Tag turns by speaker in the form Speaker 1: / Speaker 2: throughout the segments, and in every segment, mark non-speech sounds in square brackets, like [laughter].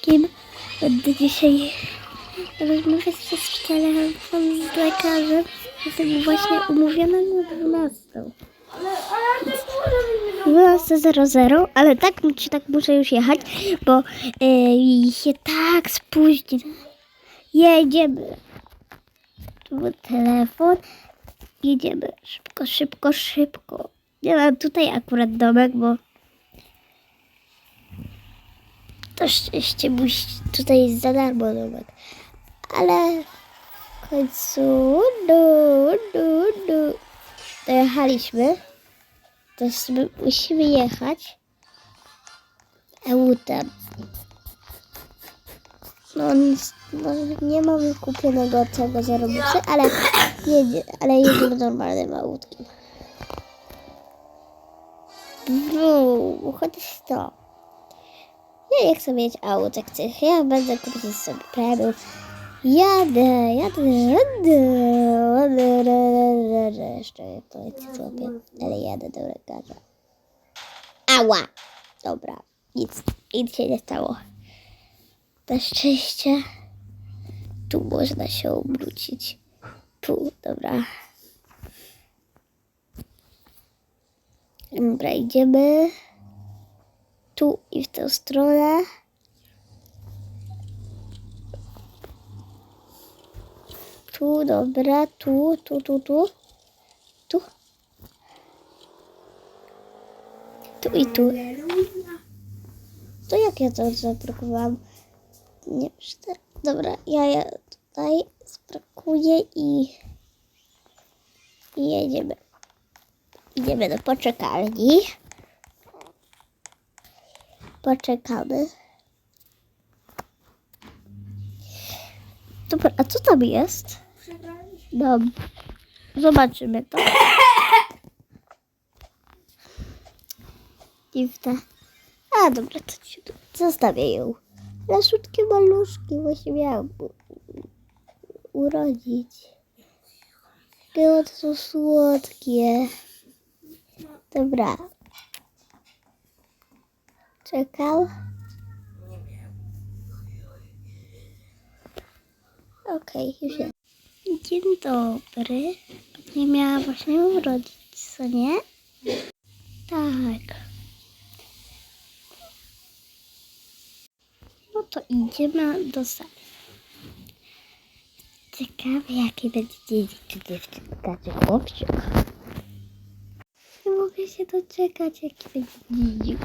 Speaker 1: kim będę dzisiaj rozmawiać przez telefon z lekarzem. Jestem właśnie umówiona na 12. 12.00, ale tak, czy tak muszę już jechać, bo yy, się tak spóźni. Jedziemy. Tu był telefon. Jedziemy szybko, szybko, szybko. Nie mam tutaj akurat domek, bo to musi tutaj za darmo domek. Ale w końcu du, du, du. dojechaliśmy. To musimy jechać autem. No, nic, no nie mamy kupionego tego zarobusy, ale, jedzie, ale jedziemy normalnym autkiem. No, chociaż to. Ja nie chcę mieć autek, chcę. Ja będę kupić sobie premium. Jadę, jadę, jadę, jadę. Jeszcze policję złapię, ale jadę do lekarza. Ała! Dobra, nic, nic się nie stało. Na szczęście tu można się obrócić. Tu, dobra. Dobra, idziemy tu i w tę stronę. Tu, dobra, tu, tu, tu, tu. Tu. Tu i tu. To jak ja to zablokowałam? Nie, cztery. Dobra, ja, ja tutaj sprakuję i, i jedziemy. Idziemy do poczekalni. Poczekamy. Dobra, a co tam jest? No, zobaczymy to. [coughs] Dziwne. A, dobra, to ci tu zostawię ją. Lasutkie maluszki właśnie miałam urodzić. Jakie one są słodkie. Dobra. Czekał. Okej, już jest. Dzień dobry. Nie miała właśnie urodzić, co nie? Tak. No to idziemy do sali. Ciekawe, jaki będzie dzień, czy dziewczynka, czy chłopczyk. Nie mogę się doczekać, jaki będzie dzień.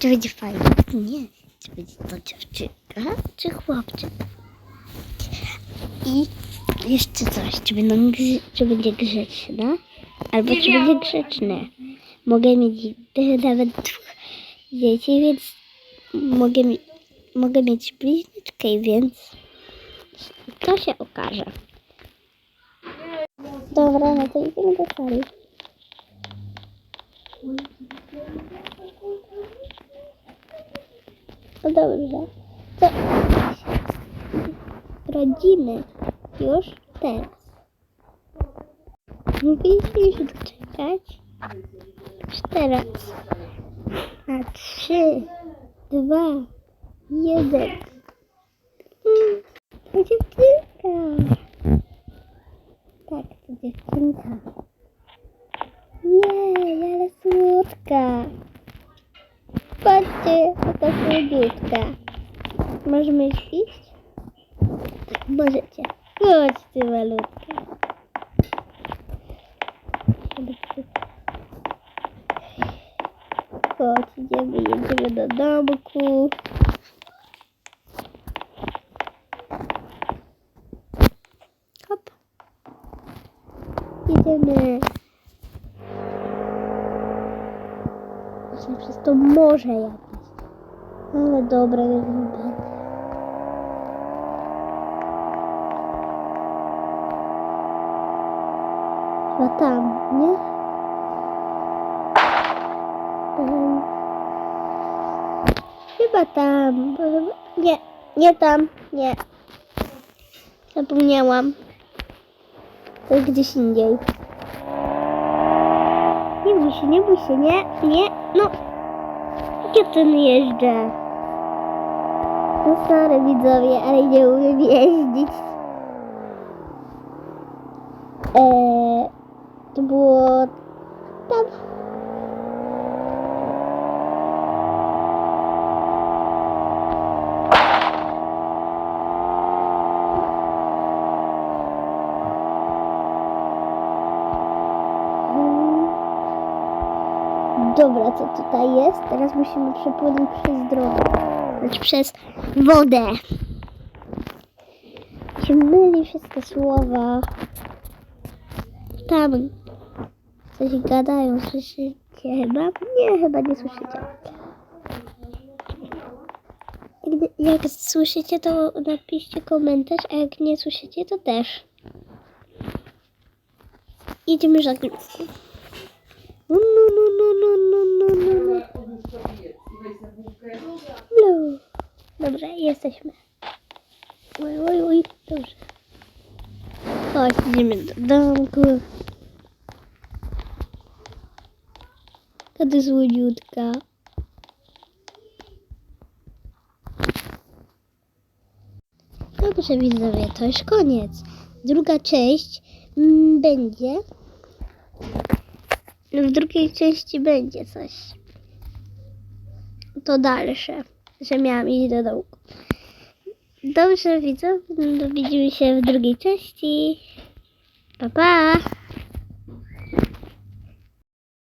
Speaker 1: Czy będzie fajny? Nie. Czy będzie to dziewczynka, czy chłopczyk? I jeszcze coś, czy, będą, grzy- czy będzie grzeczna, albo czy będzie grzeczny. Mogę mieć nawet dwóch dzieci, więc mogę, mogę mieć bliźniczkę, więc to się okaże. Dobra, no to idziemy do sali. No dobrze. To rodziny już teraz. Już doczekać? Już teraz. Na trzy, dwa, jeden. To dziewczynka. Tak, to dziewczynka. Jej, ale słodka. Patrzcie, jaka słodziutka. Możemy już iść? Możecie. Chodź ty malutka. Chodź, idziemy, jedziemy do domku. Hop. Idziemy. Właśnie przez to morze jakieś. Ale dobra, ja lubię. Chyba tam, nie? Chyba tam. Nie, nie tam, nie. Zapomniałam. To jest gdzieś indziej. Nie bój się, nie bój się, nie, nie, no. Jak ja ten jeżdżę? No sorry widzowie, ale nie umiem jeździć. Eee, to było tam. Dobra, co tutaj jest? Teraz musimy przepłynąć przez drogę. Przez wodę. Się myli wszystkie słowa. Tam coś gadają, słyszycie chyba? Nie, chyba nie słyszycie. Jak słyszycie, to napiszcie komentarz, a jak nie słyszycie, to też. Idziemy żaglówką. No, no, no, no, no, no. Blue. Dobrze, jesteśmy. Oj, oj, oj, dobrze. Chodź, idziemy do domku. To jest łodziutka. Dobrze, widzowie, to już koniec. Druga część będzie. W drugiej części będzie coś. To dalsze, że miałam iść do dołku. Dobrze, widzowie, no, widzimy się w drugiej części. Pa, pa!